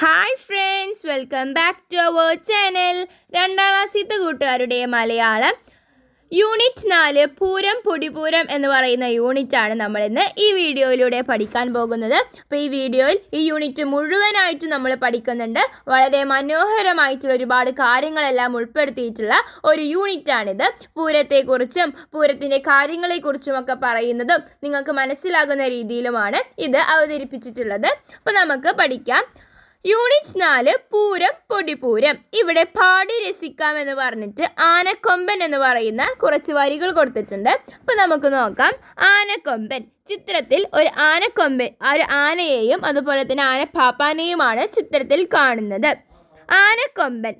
Hi friends welcome back to our channel രണ്ടാം ക്ലാസ്സിലത്തെ കൂട്ടുകാരുടെ മലയാളം. യൂണിറ്റ് നാല് പൂരം പൊടിപൂരം എന്ന് പറയുന്ന യൂണിറ്റാണ് നമ്മളിന്ന് ഈ വീഡിയോയിലൂടെ പഠിക്കാൻ പോകുന്നത്. അപ്പോൾ ഈ വീഡിയോയിൽ ഈ യൂണിറ്റ് മുഴുവനായിട്ട് നമ്മൾ പഠിക്കുന്നുണ്ട്. വളരെ മനോഹരമായിട്ടുള്ള ഒരുപാട് കാര്യങ്ങളെല്ലാം ഉൾപ്പെടുത്തിയിട്ടുള്ള ഒരു യൂണിറ്റാണിത് പൂരത്തെക്കുറിച്ചും പൂരത്തിന്റെ കാര്യങ്ങളെക്കുറിച്ചുമൊക്കെ പറയുന്നതും നിങ്ങൾക്ക് മനസ്സിലാകുന്ന രീതിയിലുമാണ് ഇത് അവതരിപ്പിച്ചിട്ടുള്ളത്. അപ്പോൾ നമുക്ക് പഠിക്കാം. യൂണിറ്റ് നാല് പൂരം പൊടിപൂരം. ഇവിടെ പാടി രസിക്കാം എന്ന് പറഞ്ഞിട്ട് ആനക്കൊമ്പൻ എന്ന് പറയുന്ന കുറച്ച് വരികൾ കൊടുത്തിട്ടുണ്ട്. അപ്പോൾ നമുക്ക് നോക്കാം. ആനക്കൊമ്പൻ. ചിത്രത്തിൽ ഒരു ആനക്കൊമ്പൻ ഒരു ആനയെയും അതുപോലെ തന്നെ ആനപ്പാപ്പാനെയുമാണ് ചിത്രത്തിൽ കാണുന്നത്. ആനക്കൊമ്പൻ.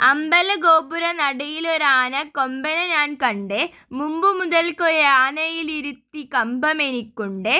അമ്പല ഗോപുര നടയിലൊരാന കൊമ്പനെ ഞാൻ കണ്ടേ. മുമ്പ് മുതൽക്കൊരു ആനയിലിരുത്തി കമ്പമെനിക്കുണ്ടേ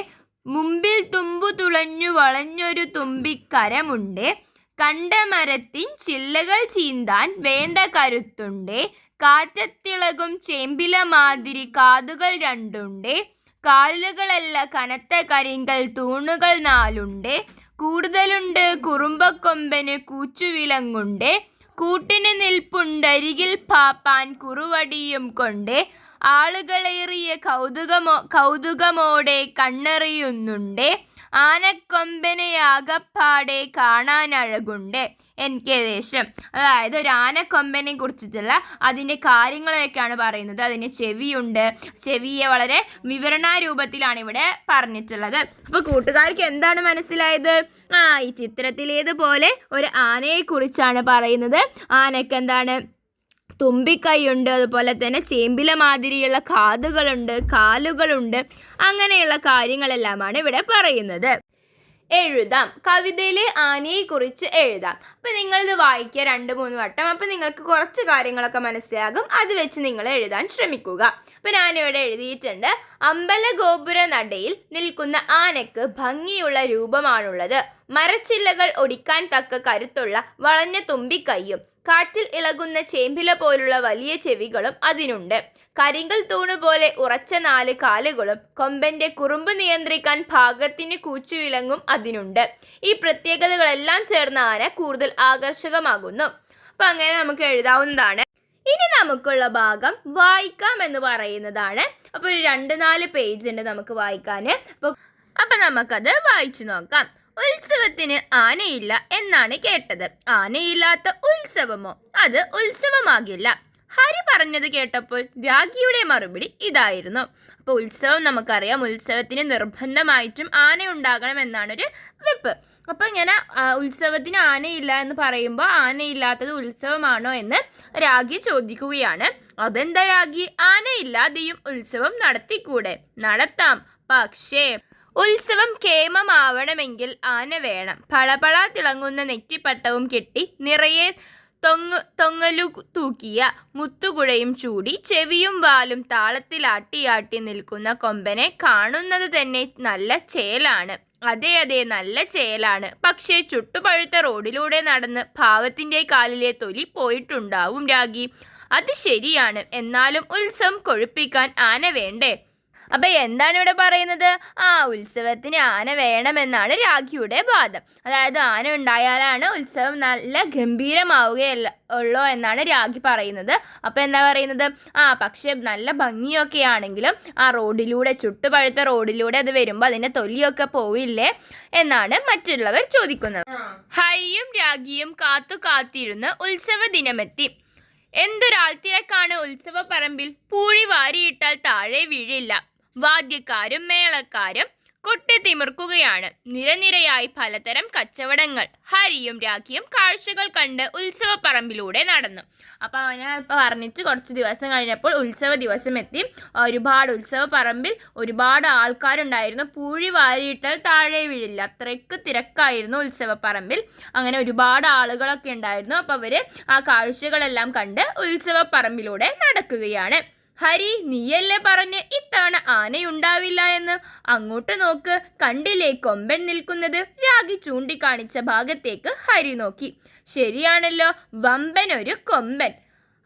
മുമ്പിൽ തുമ്പു തുളഞ്ഞു വളഞ്ഞൊരു തുമ്പിക്കരമുണ്ട്. കണ്ട മരത്തിൻ ചില്ലകൾ ചീന്താൻ വേണ്ട കരുത്തുണ്ട്. കാറ്റത്തിളകും ചേമ്പില മാതിരി കാതുകൾ രണ്ടുണ്ട്. കാലുകളല്ല കനത്ത കരിങ്കൽ തൂണുകൾ നാലുണ്ട്. കൂടുതലുണ്ട് കുറുമ്പക്കൊമ്പന് കൂച്ചുവിലങ്ങുണ്ട്. കൂട്ടിന് നിൽപ്പുണ്ടരികിൽ പാപ്പാൻ കുറുവടിയും കൊണ്ട്. ആളുകളേറിയ കൗതുകമോ കൗതുകമോടെ കണ്ണെറിയുന്നുണ്ട്. ആനക്കൊമ്പനെയാകപ്പാടെ കാണാനഴകുണ്ട് എനിക്ക് ഏകദേശം അതായത് ഒരു ആനക്കൊമ്പനെ കുറിച്ചിട്ടുള്ള അതിന്റെ കാര്യങ്ങളൊക്കെയാണ് പറയുന്നത്. അതിന് ചെവിയുണ്ട്. ചെവിയെ വളരെ വിവരണാരൂപത്തിലാണ് ഇവിടെ പറഞ്ഞിട്ടുള്ളത്. അപ്പോൾ കൂട്ടുകാർക്ക് എന്താണ് മനസ്സിലായത്? ആ ഈ ചിത്രത്തിലേതുപോലെ ഒരു ആനയെക്കുറിച്ചാണ് പറയുന്നത്. ആനക്ക് എന്താണ് തുമ്പിക്കൈയുണ്ട് അതുപോലെ തന്നെ ചേമ്പില മാതിരിയുള്ള കാതുകളുണ്ട് കാലുകളുണ്ട് അങ്ങനെയുള്ള കാര്യങ്ങളെല്ലാമാണ് ഇവിടെ പറയുന്നത്. എഴുതാം. കവിതയിലെ ആനയെക്കുറിച്ച് എഴുതാം. അപ്പം നിങ്ങളിത് വായിക്കുക രണ്ട് മൂന്ന് വട്ടം. അപ്പം നിങ്ങൾക്ക് കുറച്ച് കാര്യങ്ങളൊക്കെ മനസ്സിലാകും. അത് വെച്ച് നിങ്ങൾ എഴുതാൻ ശ്രമിക്കുക. അപ്പം ഞാനിവിടെ എഴുതിയിട്ടുണ്ട്. അമ്പല ഗോപുര നടയിൽ നിൽക്കുന്ന ആനയ്ക്ക് ഭംഗിയുള്ള രൂപമാണുള്ളത്. മരച്ചില്ലകൾ ഒടിക്കാൻ തക്ക കരുത്തുള്ള വളഞ്ഞ തുമ്പിക്കൈയും കാറ്റിൽ ഇളകുന്ന ചേമ്പില പോലുള്ള വലിയ ചെവികളും അതിനുണ്ട്. കരിങ്കൽ തൂണ് പോലെ ഉറച്ച നാല് കാലുകളും കൊമ്പന്റെ കുറുമ്പ് നിയന്ത്രിക്കാൻ ഭാഗത്തിന് കൂച്ചുവിലങ്ങും അതിനുണ്ട്. ഈ പ്രത്യേകതകളെല്ലാം ചേർന്ന ആന കൂടുതൽ ആകർഷകമാകുന്നു. അപ്പം അങ്ങനെ നമുക്ക് എഴുതാവുന്നതാണ്. ഇനി നമുക്കുള്ള ഭാഗം വായിക്കാം എന്ന് പറയുന്നതാണ്. അപ്പോൾ ഒരു രണ്ട് നാല് പേജ് ഉണ്ട് നമുക്ക് വായിക്കാൻ അപ്പോൾ അപ്പം നമുക്കത് വായിച്ചു നോക്കാം. ഉത്സവത്തിന് ആനയില്ല എന്നാണ് കേട്ടത്. ആനയില്ലാത്ത ഉത്സവമോ? അത് ഉത്സവമാകില്ല. ഹരി പറഞ്ഞത് കേട്ടപ്പോൾ രാഖിയുടെ മറുപടി ഇതായിരുന്നു. അപ്പോൾ ഉത്സവം നമുക്കറിയാം ഉത്സവത്തിന് നിർബന്ധമായിട്ടും ആന ഉണ്ടാകണം എന്നാണൊരു വെപ്പ്. അപ്പോൾ ഇങ്ങനെ ഉത്സവത്തിന് ആനയില്ല എന്ന് പറയുമ്പോൾ ആനയില്ലാത്തത് ഉത്സവമാണോ എന്ന് രാഗി ചോദിക്കുകയാണ്. അതെന്താ രാഗി ആനയില്ലാതെയും ഉത്സവം നടത്തിക്കൂടെ? നടത്താം. പക്ഷേ ഉത്സവം കേമമാവണമെങ്കിൽ ആന വേണം. പളപള തിളങ്ങുന്ന നെറ്റിപ്പട്ടവും കെട്ടി നിറയെ തൊങ്ങ് തൊങ്ങലു തൂക്കിയ മുത്തുകുഴയും ചൂടി ചെവിയും വാലും താളത്തിലാട്ടിയാട്ടി നിൽക്കുന്ന കൊമ്പനെ കാണുന്നത് തന്നെ നല്ല ചേലാണ്. അതെ അതെ നല്ല ചേലാണ്. പക്ഷേ ചുട്ടുപഴുത്ത റോഡിലൂടെ നടന്ന് ഭാവത്തിന്റെ കാലിലെ തൊലി പോയിട്ടുണ്ടാവും രാഗി. അത് ശരിയാണ്. എന്നാലും ഉത്സവം കൊഴുപ്പിക്കാൻ ആന വേണ്ടേ? അപ്പൊ എന്താണ് ഇവിടെ പറയുന്നത്? ആ ഉത്സവത്തിന് ആന വേണമെന്നാണ് രാഖിയുടെ വാദം. അതായത് ആന ഉണ്ടായാലാണ് ഉത്സവം നല്ല ഗംഭീരമാവുകയല്ല ഉള്ളോ എന്നാണ് രാഖി പറയുന്നത്. അപ്പോൾ എന്താ പറയുന്നത്? ആ പക്ഷേ നല്ല ഭംഗിയൊക്കെ ആണെങ്കിലും ആ റോഡിലൂടെ ചുട്ടുപഴുത്ത റോഡിലൂടെ അത് വരുമ്പോൾ അതിന്റെ തൊലിയൊക്കെ പോയില്ലേ എന്നാണ് മറ്റുള്ളവർ ചോദിക്കുന്നത്. ഹൈയും രാഖിയും കാത്തു കാത്തിരുന്ന് ഉത്സവ ദിനമെത്തി. എന്തൊരാൾ തിരക്കാണ് ഉത്സവ പറമ്പിൽ? പൂഴി വാരിയിട്ടാൽ താഴെ വീഴില്ല. വാദ്യക്കാരും മേളക്കാരും കൊട്ടിത്തിമിർക്കുകയാണ് നിരനിരയായി പലതരം കച്ചവടങ്ങൾ. ഹരിയും രാഖിയും കാഴ്ചകൾ കണ്ട് ഉത്സവപ്പറമ്പിലൂടെ നടന്നു. അപ്പോൾ ഞാൻ ഇപ്പോൾ പറഞ്ഞിട്ട് കുറച്ച് ദിവസം കഴിഞ്ഞപ്പോൾ ഉത്സവ ദിവസം എത്തി ഒരുപാട് ഉത്സവപ്പറമ്പിൽ ഒരുപാട് ആൾക്കാരുണ്ടായിരുന്നു. പൂഴി വാരിയിട്ടാൽ താഴെ വീഴില്ല. അത്രയ്ക്ക് തിരക്കായിരുന്നു ഉത്സവപ്പറമ്പിൽ. അങ്ങനെ ഒരുപാട് ആളുകളൊക്കെ ഉണ്ടായിരുന്നു. അപ്പോൾ അവർ ആ കാഴ്ചകളെല്ലാം കണ്ട് ഉത്സവ പറമ്പിലൂടെ നടക്കുകയാണ്. ഹരി നീയല്ലേ പറഞ്ഞ് ഇത്തവണ ആനയുണ്ടാവില്ല എന്ന്? അങ്ങോട്ട് നോക്ക്. കണ്ടില്ലേ കൊമ്പൻ നിൽക്കുന്നത്? രാഗി ചൂണ്ടിക്കാണിച്ച ഭാഗത്തേക്ക് ഹരി നോക്കി. ശരിയാണല്ലോ വമ്പൻ ഒരു കൊമ്പൻ.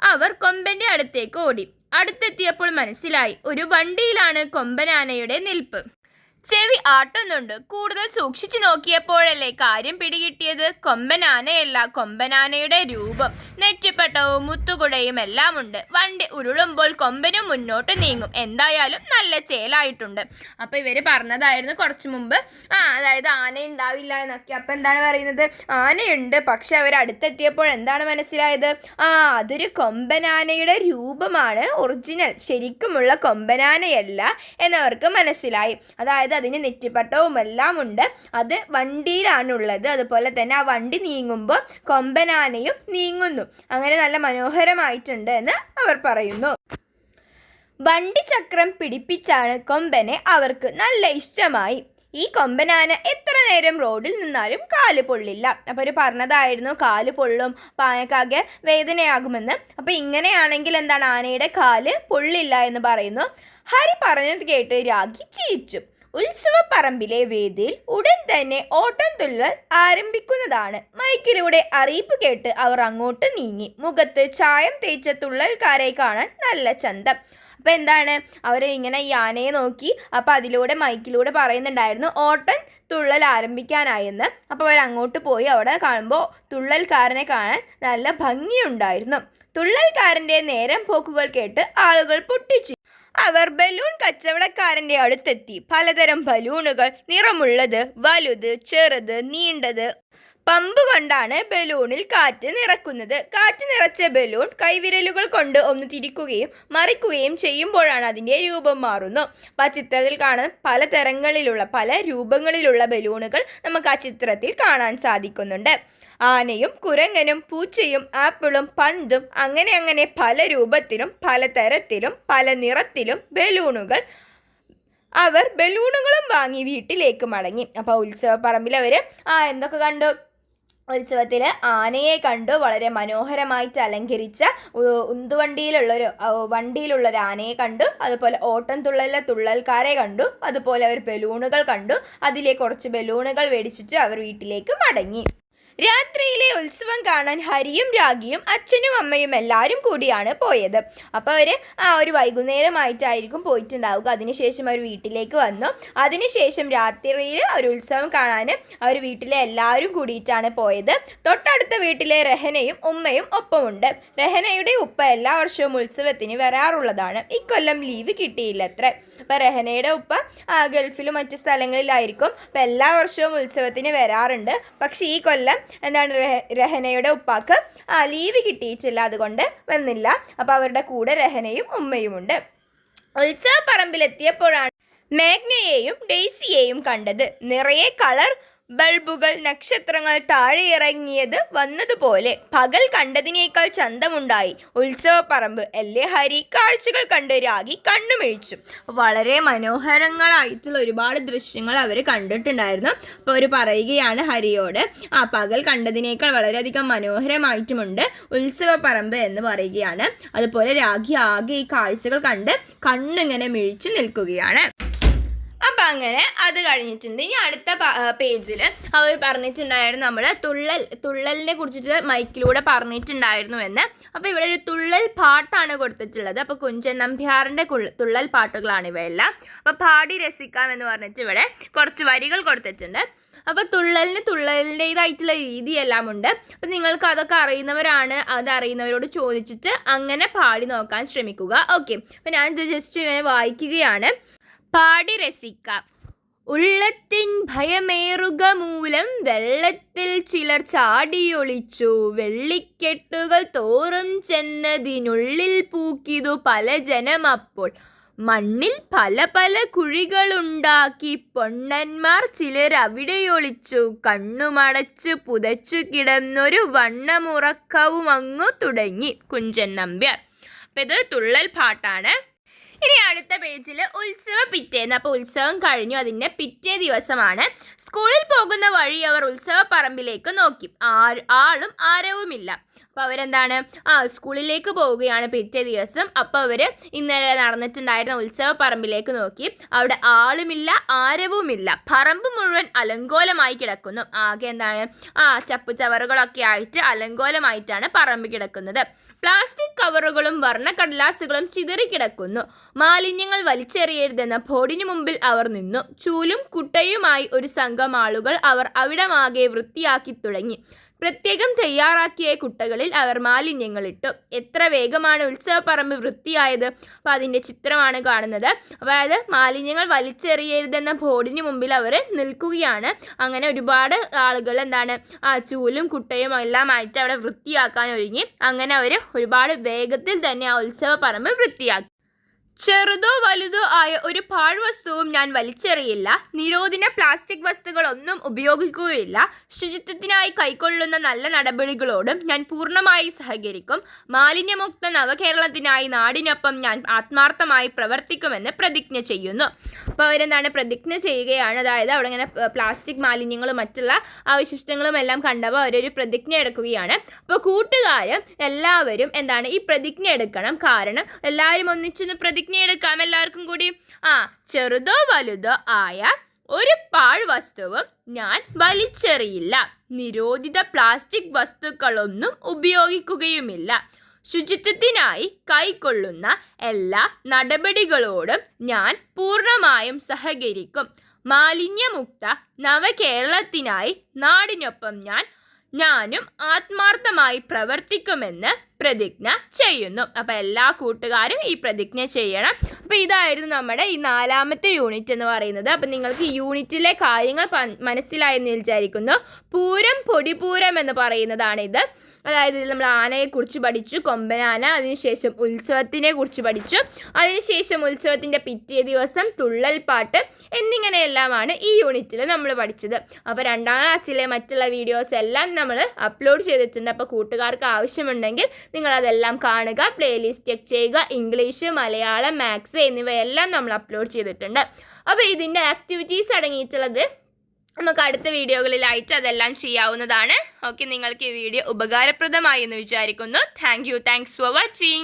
അവർ കൊമ്പന്റെ അടുത്തേക്ക് ഓടി. അടുത്തെത്തിയപ്പോൾ മനസ്സിലായി ഒരു വണ്ടിയിലാണ് കൊമ്പനാനയുടെ നിൽപ്പ്. ചെവി ആട്ടുന്നുണ്ട്. കൂടുതൽ സൂക്ഷിച്ചു നോക്കിയപ്പോഴല്ലേ കാര്യം പിടികിട്ടിയത്? കൊമ്പനാനയല്ല കൊമ്പനാനയുടെ രൂപം. നെറ്റിപ്പട്ടവും മുത്തുകുടയും എല്ലാം ഉണ്ട് വണ്ടി ഉരുളുമ്പോൾ കൊമ്പനും മുന്നോട്ട് നീങ്ങും. എന്തായാലും നല്ല ചേലായിട്ടുണ്ട്. അപ്പൊ ഇവർ പറഞ്ഞതായിരുന്നു കുറച്ചു മുമ്പ്. ആ അതായത് ആന ഉണ്ടാവില്ല എന്നൊക്കെ. അപ്പൊ എന്താണ് പറയുന്നത്? ആനയുണ്ട് പക്ഷെ അവർ അടുത്തെത്തിയപ്പോൾ എന്താണ് മനസ്സിലായത്? ആ അതൊരു കൊമ്പനാനയുടെ രൂപമാണ്. ഒറിജിനൽ ശരിക്കുമുള്ള കൊമ്പനാനയല്ല എന്നവർക്ക് മനസ്സിലായി. അതായത് അതിന് നെറ്റിപ്പട്ടവും എല്ലാം ഉണ്ട് അത് വണ്ടിയിലാണുള്ളത്. അതുപോലെ തന്നെ ആ വണ്ടി നീങ്ങുമ്പോൾ കൊമ്പനാനയും നീങ്ങുന്നു. അങ്ങനെ നല്ല മനോഹരമായിട്ടുണ്ട് എന്ന് അവർ പറയുന്നു. വണ്ടി ചക്രം പിടിപ്പിച്ചാണ് കൊമ്പനെ അവർക്ക് നല്ല ഇഷ്ടമായി. ഈ കൊമ്പനാന എത്ര നേരം റോഡിൽ നിന്നാലും കാൽ പൊള്ളില്ല. അപ്പോൾ ഒരു പറഞ്ഞതായിരുന്നു കാൽ പൊള്ളും പാനക്കാകെ വേദനയാകുമെന്ന്. അപ്പോൾ ഇങ്ങനെയാണെങ്കിൽ എന്താണ് ആനയുടെ കാൽ പൊള്ളില്ല എന്ന് പറയുന്നു. ഹരി പറഞ്ഞത് കേട്ട് രാഗി ചിരിച്ചു. ഉത്സവപ്പറമ്പിലെ വേദിയിൽ ഉടൻ തന്നെ ഓട്ടം തുള്ളൽ ആരംഭിക്കുന്നതാണ്. മൈക്കിലൂടെ അറിയിപ്പ് കേട്ട് അവർ അങ്ങോട്ട് നീങ്ങി. മുഖത്ത് ചായം തേച്ച തുള്ളൽക്കാരെ കാണാൻ നല്ല ചന്തം. അപ്പോൾ എന്താണ്? അവർ ഇങ്ങനെ ഈ നോക്കി അപ്പോൾ അതിലൂടെ മൈക്കിലൂടെ പറയുന്നുണ്ടായിരുന്നു ഓട്ടൻ തുള്ളൽ ആരംഭിക്കാനായെന്ന്. അപ്പോൾ അവർ അങ്ങോട്ട് പോയി അവിടെ കാണുമ്പോൾ തുള്ളൽക്കാരനെ കാണാൻ നല്ല ഭംഗിയുണ്ടായിരുന്നു. തുള്ളൽക്കാരന്റെ നേരം പോക്കുകൾ കേട്ട് ആളുകൾ പൊട്ടിച്ചു. അവർ ബലൂൺ കച്ചവടക്കാരന്റെ അടുത്തെത്തി. പലതരം ബലൂണുകൾ നിറമുള്ളത് വലുത് ചെറുത് നീണ്ടത്. പമ്പ് കൊണ്ടാണ് ബലൂണിൽ കാറ്റ് നിറക്കുന്നത്. കാറ്റ് നിറച്ച ബലൂൺ കൈവിരലുകൾ കൊണ്ട് ഒന്ന് തിരിക്കുകയും മറിക്കുകയും ചെയ്യുമ്പോഴാണ് അതിന്റെ രൂപം മാറുന്നു അപ്പോൾ ആ ചിത്രത്തിൽ കാണാൻ പല തരങ്ങളിലുള്ള പല രൂപങ്ങളിലുള്ള ബലൂണുകൾ നമുക്ക് ആ ചിത്രത്തിൽ കാണാൻ സാധിക്കുന്നുണ്ട്. ആനയും കുരങ്ങനും പൂച്ചയും ആപ്പിളും പന്തും അങ്ങനെ അങ്ങനെ പല രൂപത്തിലും പല തരത്തിലും പല നിറത്തിലും ബലൂണുകൾ അവർ ബലൂണുകളും വാങ്ങി വീട്ടിലേക്ക് മടങ്ങി. അപ്പോൾ ഉത്സവപ്പറമ്പിൽ അവർ ആ എന്തൊക്കെ കണ്ടു? ഉത്സവത്തിൽ ആനയെ കണ്ടു. വളരെ മനോഹരമായിട്ട് അലങ്കരിച്ച ഉന്തുവണ്ടിയിലുള്ളൊരു വണ്ടിയിലുള്ളൊരു ആനയെ കണ്ടു. അതുപോലെ ഓട്ടം തുള്ളലിലെ തുള്ളൽക്കാരെ കണ്ടു. അതുപോലെ അവർ ബലൂണുകൾ കണ്ടു. അതിലെ കുറച്ച് ബലൂണുകൾ മേടിച്ചിട്ട് അവർ വീട്ടിലേക്ക് മടങ്ങി. രാത്രിയിലെ ഉത്സവം കാണാൻ ഹരിയും രാഗിയും അച്ഛനും അമ്മയും എല്ലാവരും കൂടിയാണ് പോയത്. അപ്പോൾ അവർ ആ ഒരു വൈകുന്നേരമായിട്ടായിരിക്കും പോയിട്ടുണ്ടാവുക. അതിനുശേഷം അവർ വീട്ടിലേക്ക് വന്നു. അതിനുശേഷം രാത്രിയിൽ ഒരു ഉത്സവം കാണാൻ അവർ വീട്ടിലെ എല്ലാവരും കൂടിയിട്ടാണ് പോയത്. തൊട്ടടുത്ത വീട്ടിലെ രഹനയും ഉമ്മയും ഒപ്പമുണ്ട്. രഹനയുടെ ഉപ്പ എല്ലാ വർഷവും ഉത്സവത്തിന് വരാറുള്ളതാണ്. ഇക്കൊല്ലം ലീവ് കിട്ടിയില്ലത്രേ. അപ്പം രഹനയുടെ ഉപ്പ ഗൾഫിലും മറ്റു സ്ഥലങ്ങളിലായിരിക്കും. അപ്പം എല്ലാ വർഷവും ഉത്സവത്തിന് വരാറുണ്ട്. പക്ഷേ ഈ കൊല്ലം എന്താണ് രഹ- രഹനയുടെ ഉപ്പാക്ക്? ആ ലീവ് കിട്ടിയിട്ടില്ല അതുകൊണ്ട് വന്നില്ല. അപ്പോൾ അവരുടെ കൂടെ രഹനയും ഉമ്മയുമുണ്ട്. ഉത്സവ പറമ്പിലെത്തിയപ്പോഴാണ് മേഘ്നയെയും ഡെയ്സിയെയും കണ്ടത്. നിറയെ കളർ ബൾബുകൾ നക്ഷത്രങ്ങൾ താഴെ ഇറങ്ങിയത് വന്നതുപോലെ പകൽ കണ്ടതിനേക്കാൾ ചന്തമുണ്ടായി. ഉത്സവപ്പറമ്പ് എല്ലേ ഹരി കാഴ്ചകൾ കണ്ട് രാഗി കണ്ണുമിഴിച്ചു. വളരെ മനോഹരങ്ങളായിട്ടുള്ള ഒരുപാട് ദൃശ്യങ്ങൾ അവർ കണ്ടിട്ടുണ്ടായിരുന്നു. അപ്പോൾ അവർ പറയുകയാണ് ഹരിയോട് ആ പകൽ കണ്ടതിനേക്കാൾ വളരെയധികം മനോഹരമായിട്ടുമുണ്ട് ഉത്സവപ്പറമ്പ് എന്ന് പറയുകയാണ്. അതുപോലെ രാഗി ആകെ ഈ കാഴ്ചകൾ കണ്ട് കണ്ണിങ്ങനെ മിഴിച്ചു നിൽക്കുകയാണ്. അപ്പം അങ്ങനെ അത് കഴിഞ്ഞിട്ടുണ്ട്. ഇനി അടുത്ത പേജിൽ അവർ പറഞ്ഞിട്ടുണ്ടായിരുന്നു നമ്മൾ തുള്ളൽ തുള്ളലിനെ കുറിച്ചിട്ട് മൈക്കിലൂടെ പറഞ്ഞിട്ടുണ്ടായിരുന്നു എന്ന്. അപ്പോൾ ഇവിടെ ഒരു തുള്ളൽ പാട്ടാണ് കൊടുത്തിട്ടുള്ളത്. അപ്പോൾ കുഞ്ചൻ നമ്പ്യാറിന്റെ തുള്ളൽ പാട്ടുകളാണ് ഇവയെല്ലാം. അപ്പോൾ പാടി രസിക്കാം എന്ന് പറഞ്ഞിട്ട് ഇവിടെ കുറച്ച് വരികൾ കൊടുത്തിട്ടുണ്ട്. അപ്പോൾ തുള്ളലിന് തുള്ളലിന്റേതായിട്ടുള്ള രീതിയെല്ലാം ഉണ്ട്. അപ്പം നിങ്ങൾക്ക് അതൊക്കെ അറിയുന്നവരാണ് അത് അറിയുന്നവരോട് ചോദിച്ചിട്ട് അങ്ങനെ പാടി നോക്കാൻ ശ്രമിക്കുക. ഓക്കെ അപ്പം ഞാനിത് ജസ്റ്റ് ഇങ്ങനെ വായിക്കുകയാണ്. പാടി രസിക്കാം. ഉള്ളത്തിൻ ഭയമേറുക മൂലം വെള്ളത്തിൽ ചിലർ ചാടിയൊളിച്ചു. വെള്ളിക്കെട്ടുകൾ തോറും ചെന്നതിനുള്ളിൽ പൂക്കിതു പല അപ്പോൾ. മണ്ണിൽ പല പല കുഴികളുണ്ടാക്കി പൊണ്ണന്മാർ ചിലർ അവിടെയൊളിച്ചു. കണ്ണുമടച്ചു പുതച്ചു കിടന്നൊരു വണ്ണമുറക്കവും അങ്ങു തുടങ്ങി. കുഞ്ചൻ നമ്പ്യാർ. അപ്പം ഇത് തുള്ളൽ പാട്ടാണ്. ഇനി അടുത്ത പേജിൽ ഉത്സവ പിറ്റേന്ന്. അപ്പോൾ ഉത്സവം കഴിഞ്ഞു അതിന്റെ പിറ്റേ ദിവസമാണ്. സ്കൂളിൽ പോകുന്ന വഴി അവർ ഉത്സവ പറമ്പിലേക്ക് നോക്കി. ആളും ആരവുമില്ല. അപ്പോൾ അവരെന്താണ്? ആ സ്കൂളിലേക്ക് പോവുകയാണ് പിറ്റേ ദിവസം. അപ്പോൾ അവർ ഇന്നലെ നടന്നിട്ടുണ്ടായിരുന്ന ഉത്സവ പറമ്പിലേക്ക് നോക്കി. അവിടെ ആളുമില്ല ആരവുമില്ല. പറമ്പ് മുഴുവൻ അലങ്കോലമായി കിടക്കുന്നു. ആകെ എന്താണ്? ആ ചപ്പുചവറുകളൊക്കെ ആയിട്ട് അലങ്കോലമായിട്ടാണ് പറമ്പ് കിടക്കുന്നത്. പ്ലാസ്റ്റിക് കവറുകളും വർണക്കടലാസുകളും ചിതറിക്കിടക്കുന്നു. മാലിന്യങ്ങൾ വലിച്ചെറിയരുതെന്ന ബോർഡിന് മുമ്പിൽ അവർ നിന്നു. ചൂലും കുട്ടയുമായി ഒരു സംഘം ആളുകൾ അവർ അവിടമാകെ വൃത്തിയാക്കി തുടങ്ങി. പ്രത്യേകം തയ്യാറാക്കിയ കുട്ടകളിൽ അവർ മാലിന്യങ്ങൾ ഇട്ടു എത്ര വേഗമാണ് ഉത്സവപ്പറമ്പ് വൃത്തിയായത്? അപ്പോൾ അതിന്റെ ചിത്രമാണ് കാണുന്നത്. അതായത് മാലിന്യങ്ങൾ വലിച്ചെറിയരുതെന്ന ബോർഡിന് മുമ്പിൽ അവർ നിൽക്കുകയാണ്. അങ്ങനെ ഒരുപാട് ആളുകൾ എന്താണ് ആ ചൂലും കുട്ടയും എല്ലാം ആയിട്ട് അവിടെ വൃത്തിയാക്കാൻ ഒരുങ്ങി. അങ്ങനെ അവർ ഒരുപാട് വേഗത്തിൽ തന്നെ ആ ഉത്സവപ്പറമ്പ് വൃത്തിയാക്കി. ചെറുതോ വലുതോ ആയ ഒരു പാഴ്വസ്തുവും ഞാൻ വലിച്ചെറിയില്ല. നിരോധന പ്ലാസ്റ്റിക് വസ്തുക്കളൊന്നും ഉപയോഗിക്കുകയില്ല. ശുചിത്വത്തിനായി കൈക്കൊള്ളുന്ന നല്ല നടപടികളോടും ഞാൻ പൂർണമായി സഹകരിക്കും. മാലിന്യമുക്ത നവകേരളത്തിനായി നാടിനൊപ്പം ഞാൻ ആത്മാർത്ഥമായി പ്രവർത്തിക്കുമെന്ന് പ്രതിജ്ഞ ചെയ്യുന്നു. അപ്പോൾ അവരെന്താണ് പ്രതിജ്ഞ ചെയ്യുകയാണ്. അതായത് അവിടെ ഇങ്ങനെ പ്ലാസ്റ്റിക് മാലിന്യങ്ങളും മറ്റുള്ള അവശിഷ്ടങ്ങളും എല്ലാം കണ്ടപ്പോൾ അവരൊരു പ്രതിജ്ഞ എടുക്കുകയാണ്. അപ്പോൾ കൂട്ടുകാരും എല്ലാവരും എന്താണ് ഈ പ്രതിജ്ഞ എടുക്കണം. കാരണം എല്ലാവരും ഒന്നിച്ചൊന്ന് പ്രതിജ്ഞ എടുക്കാം എല്ലാവർക്കും കൂടി. ആ ചെറുതോ വലുതോ ആയ ഒരു പാൾ വസ്തുവും ഞാൻ വലിച്ചെറിയില്ല. നിരോധിത പ്ലാസ്റ്റിക് വസ്തുക്കളൊന്നും ഉപയോഗിക്കുകയുമില്ല. ശുചിത്വത്തിനായി കൈക്കൊള്ളുന്ന എല്ലാ നടപടികളോടും ഞാൻ പൂർണമായും സഹകരിക്കും. മാലിന്യമുക്ത നവകേരളത്തിനായി നാടിനൊപ്പം ഞാൻ ഞാനും ആത്മാർത്ഥമായി പ്രവർത്തിക്കുമെന്ന് പ്രതിജ്ഞ ചെയ്യുന്നു. അപ്പോൾ എല്ലാ കൂട്ടുകാരും ഈ പ്രതിജ്ഞ ചെയ്യണം. അപ്പോൾ ഇതായിരുന്നു നമ്മുടെ ഈ നാലാമത്തെ യൂണിറ്റ് എന്ന് പറയുന്നത്. അപ്പം നിങ്ങൾക്ക് യൂണിറ്റിലെ കാര്യങ്ങൾ മനസ്സിലായെന്ന് വിചാരിക്കുന്നു. പൂരം പൊടിപൂരം എന്ന് പറയുന്നതാണിത്. അതായത് നമ്മൾ ആനയെക്കുറിച്ച് പഠിച്ചു കൊമ്പനാന അതിനുശേഷം ഉത്സവത്തിനെ കുറിച്ച് പഠിച്ചു അതിനുശേഷം ഉത്സവത്തിന്റെ പിറ്റേ ദിവസം തുള്ളൽ പാട്ട് എന്നിങ്ങനെയെല്ലാമാണ് ഈ യൂണിറ്റിൽ നമ്മൾ പഠിച്ചത്. അപ്പോൾ രണ്ടാം ക്ലാസ്സിലെ മറ്റുള്ള വീഡിയോസ് എല്ലാം നമ്മൾ അപ്ലോഡ് ചെയ്തിട്ടുണ്ട്. അപ്പോൾ കൂട്ടുകാർക്ക് ആവശ്യമുണ്ടെങ്കിൽ നിങ്ങൾ അതെല്ലാം കാണുക പ്ലേലിസ്റ്റ് ചെക്ക് ചെയ്യുക ഇംഗ്ലീഷ് മലയാളം മാത്സ് എന്നിവയെല്ലാം നമ്മൾ അപ്ലോഡ് ചെയ്തിട്ടുണ്ട്. അപ്പോൾ ഇതിന്റെ ആക്ടിവിറ്റീസ് അടങ്ങിയിട്ടുള്ളത് നമുക്ക് അടുത്ത വീഡിയോകളിലായിട്ട് അതെല്ലാം ചെയ്യാവുന്നതാണ്. ഓക്കെ നിങ്ങൾക്ക് ഈ വീഡിയോ ഉപകാരപ്രദമായി എന്ന് വിചാരിക്കുന്നു. Thank you thanks for watching